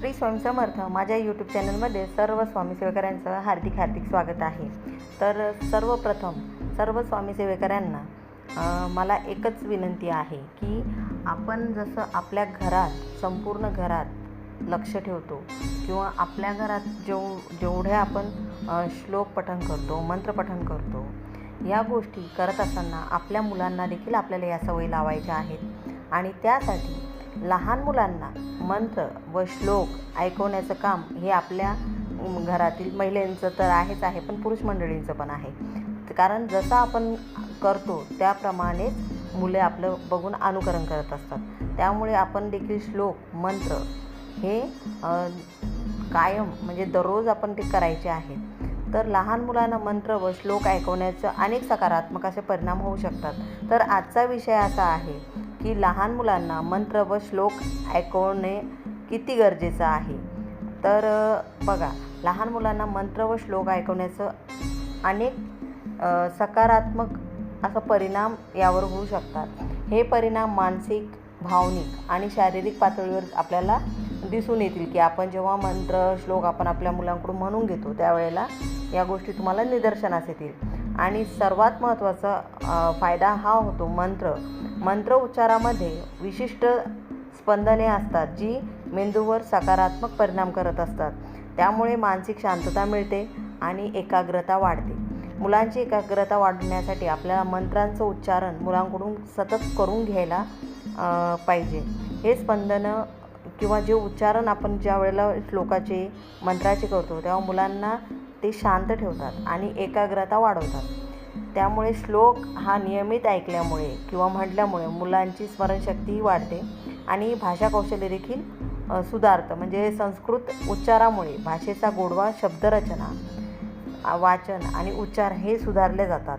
श्री स्वामी समर्थ माझ्या यूट्यूब चॅनलमध्ये सर्व स्वामी सेवेकऱ्यांचं हार्दिक हार्दिक स्वागत आहे. तर सर्वप्रथम सर्व स्वामी सेवेकऱ्यांना मला एकच विनंती आहे की आपण जसं आपल्या घरात संपूर्ण घरात लक्ष ठेवतो किंवा आपल्या घरात जेव जेवढे आपण श्लोक पठण करतो मंत्रपठण करतो या गोष्टी करत असताना आपल्या मुलांना देखील आपल्याला या सवयी लावायच्या आहेत. आणि त्यासाठी लहान मुलांना मंत्र व श्लोक ऐकवण्याचं काम हे आपल्या घरातील महिलांचं तर आहेच आहे पण पुरुष मंडळींचं पण आहे. कारण जसं आपण करतो त्याप्रमाणेच मुले आपलं बघून अनुकरण करत असतात. त्यामुळे आपण देखील श्लोक मंत्र हे कायम म्हणजे दररोज आपण ते करायचे आहेत तर लहान मुलांना मंत्र व श्लोक ऐकवण्याचं अनेक सकारात्मक असे परिणाम होऊ शकतात. तर आजचा विषय असा आहे की लहान मुलांना मंत्र व श्लोक ऐकवणे किती गरजेचं आहे. तर बघा लहान मुलांना मंत्र व श्लोक ऐकवण्याचं अनेक सकारात्मक असा परिणाम यावर होऊ शकतात. हे परिणाम मानसिक भावनिक आणि शारीरिक पातळीवर आपल्याला दिसून येतील की आपण जेव्हा मंत्र श्लोक आपण आपल्या मुलांकडून म्हणून घेतो त्यावेळेला या गोष्टी तुम्हाला निदर्शनास येतील. आणि सर्वात महत्त्वाचा फायदा हा होतो मंत्र. मंत्र उच्चारामध्ये विशिष्ट स्पंदने असतात जी मेंदूवर सकारात्मक परिणाम करत असतात. त्यामुळे मानसिक शांतता मिळते आणि एकाग्रता वाढते. मुलांची एकाग्रता वाढवण्यासाठी आपल्याला मंत्रांचं उच्चारण मुलांकडून सतत करून घ्यायला पाहिजे. हे स्पंदनं किंवा जे उच्चारण आपण ज्या वेळेला श्लोकाचे मंत्राचे करतो तेव्हा मुलांना ते शांत ठेवतात आणि एकाग्रता वाढवतात. त्यामुळे श्लोक हा नियमित ऐकल्यामुळे किंवा म्हटल्यामुळे मुलांची स्मरणशक्तीही वाढते आणि भाषा कौशल्य देखील सुधारतं. म्हणजे संस्कृत उच्चारामुळे भाषेचा गोडवा शब्दरचना वाचन आणि उच्चार हे सुधारले जातात.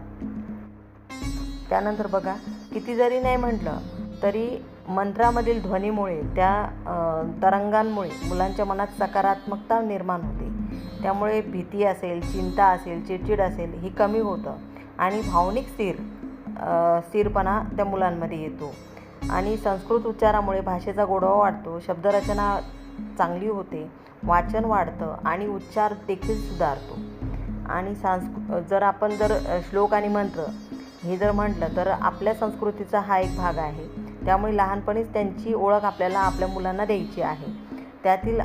त्यानंतर बघा किती जरी नाही म्हटलं तरी मंत्रामधील ध्वनीमुळे त्या तरंगांमुळे मुलांच्या मनात सकारात्मकता निर्माण होते. त्यामुळे भीती असेल चिंता असेल चिडचिड असेल ही कमी होतं. आणि भावनिक स्थिर स्थिरपणा त्या मुलांमध्ये येतो. आणि संस्कृत उच्चारामुळे भाषेचा गोडवा वाढतो शब्दरचना चांगली होते वाचन वाढतं आणि उच्चार देखील सुधारतो. आणि सांस्कृ जर आपण जर श्लोक आणि मंत्र हे जर म्हटलं तर आपल्या संस्कृतीचा हा एक भाग आहे. त्यामुळे लहानपणीच त्यांची ओळख आपल्याला आपल्या मुलांना द्यायची आहे. त्यातील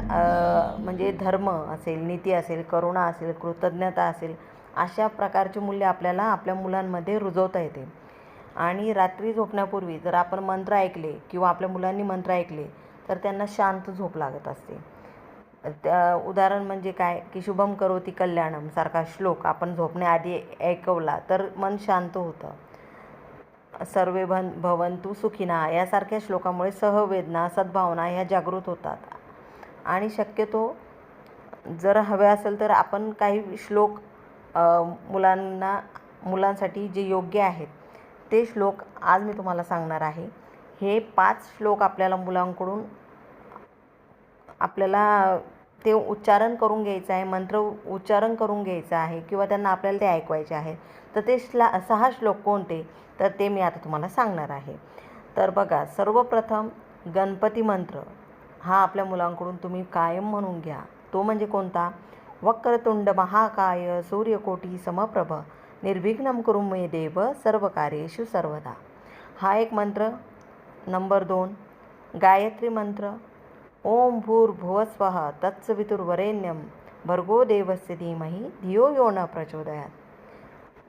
म्हणजे धर्म असेल नीती असेल करुणा असेल कृतज्ञता असेल अशा प्रकारची मूल्य आपल्याला आपल्या मुलांमध्ये रुजवता येते. आणि रात्री झोपण्यापूर्वी जर आपण मंत्र ऐकले किंवा आपल्या मुलांनी मंत्र ऐकले तर त्यांना शांत झोप लागत असते. त्या उदाहरण म्हणजे काय? की शुभम करोती कल्याणम सारखा श्लोक आपण झोपण्याआधी ऐकवला तर मन शांत होतं. सर्वे भन भवंतु सुखिना यासारख्या श्लोकामुळे सहवेदना सद्भावना ह्या जागृत होतात. आणि शक्यतो जर हवे असेल तर आपण काही श्लोक मुलांना मुलांसाठी जे योग्य आहेत ते श्लोक आज मी तुम्हाला सांगणार आहे. हे पाच श्लोक आपल्याला मुलांकडून आपल्याला ते उच्चारण करून घ्यायचं आहे मंत्र उच्चारण करून घ्यायचं आहे किंवा त्यांना आपल्याला ते ऐकवायचे आहे. तर ते श्ला सहा श्लोक कोणते? तर ते मी आता तुम्हाला सांगणार आहे. तर बघा सर्वप्रथम गणपती मंत्र. हा आपल्या मुलांकडून तुम्ही कायम म्हणून घ्या. तो म्हणजे कोणता? वक्रतुंड महाकाय सूर्यकोटी समप्रभ निर्विघ्नं कुरु मे देव सर्व कार्येषु सर्वदा. हा एक मंत्र. नंबर दोन. गायत्री मंत्र. ओम भूर्भुवस्वः तत्सवितुर्वरेण्यम भर्गो देवस्य धीमही धियो यो न प्रचोदयात.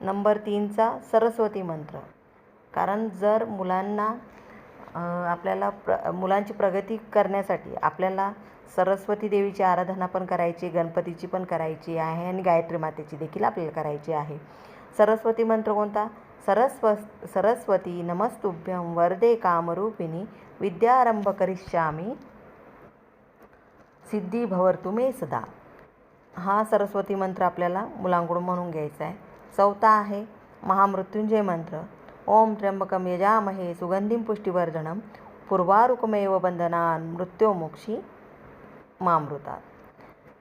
नंबर तीनचा सरस्वती मंत्र. कारण जर मुलांना आपल्याला प्र मुलांची प्रगती करण्यासाठी आपल्याला सरस्वती देवीची आराधना पण करायची गणपतीची पण करायची आहे आणि गायत्री मातेची देखील आपल्याला करायची आहे. सरस्वती मंत्र कोणता? सरस्व सरस्वती नमस्तुभ्यं वरदे कामरूपिणी विद्यारंभ करिष्यामी. सिद्धी भवर्तु मे सदा. हा सरस्वती मंत्र आपल्याला मुलांकडून म्हणून घ्यायचा आहे. चौथा आहे महामृत्युंजय मंत्र. ओम त्र्यंबकम यजामहे सुगंधिं पुष्टिवर्धनं पूर्वारुकमेव बंधनान मृत्योमोक्षी मामृतात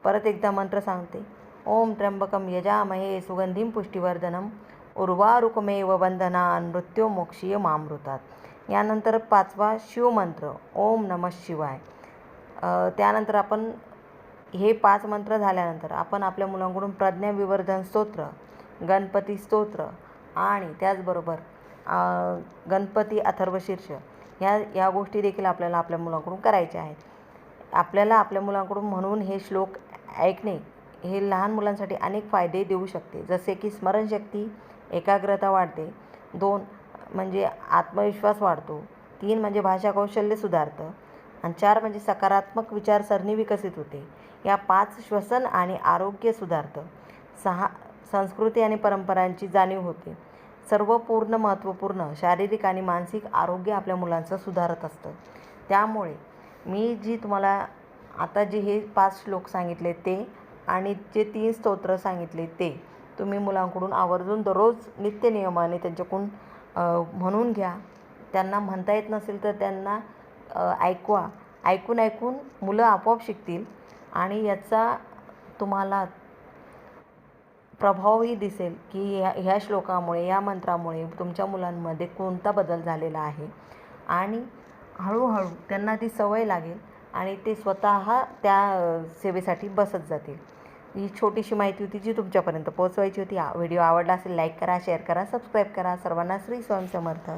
परत एकदा मंत्र सांगते ओम त्र्यंबकम यजामहे सुगंधिं पुष्टिवर्धनं उर्वारुकमेव बंधनान मृत्योमोक्षीय मामृतात यानंतर पाचवा शिवमंत्र ओम नमः शिवाय। त्यानंतर आपण हे पाच मंत्र झाल्यानंतर आपण आपल्या मुलांकडून प्रज्ञाविवर्धन स्तोत्र गणपती स्तोत्र आणि त्याचबरोबर गणपती अथर्वशीर्ष ह्या या गोष्टी देखील आपल्याला आपल्या मुलांकडून करायच्या आहेत. आपल्याला आपल्या मुलांकडून म्हणून हे श्लोक ऐकणे हे लहान मुलांसाठी अनेक फायदे देऊ शकते. जसे की स्मरणशक्ती एकाग्रता वाढते. दोन म्हणजे आत्मविश्वास वाढतो. तीन म्हणजे भाषा कौशल्य सुधारतं. आणि चार म्हणजे सकारात्मक विचारसरणी विकसित होते. या पाच श्वसन आणि आरोग्य सुधारतं. सहा संस्कृती आणि परंपरांची जाणीव होते. सर्व पूर्ण महत्त्वपूर्ण शारीरिक आणि मानसिक आरोग्य आपल्या मुलांचं सुधारत असतं. त्यामुळे मी जी तुम्हाला आता जे हे पाच श्लोक सांगितले ते आणि जे तीन स्तोत्र सांगितले ते तुम्ही मुलांकडून आवर्जून दररोज नित्यनियमाने त्यांच्याकडून म्हणून घ्या. त्यांना म्हणता येत नसेल तर त्यांना ऐकवा. ऐकून ऐकून मुलं आपोआप शिकतील आणि याचा तुम्हाला प्रभावही दिसेल की ह्या ह्या श्लोकामुळे या मंत्रामुळे तुमच्या मुलांमध्ये कोणता बदल झालेला आहे? आणि हळूहळू त्यांना ती सवय लागेल आणि ते स्वतः त्या सेवेसाठी बसत जातील. ही छोटीशी माहिती होती जी तुमच्यापर्यंत पोहोचवायची होती. व्हिडिओ आवडला असेल लाईक करा शेअर करा सबस्क्राईब करा. सर्वांना श्री स्वयंसमर्थ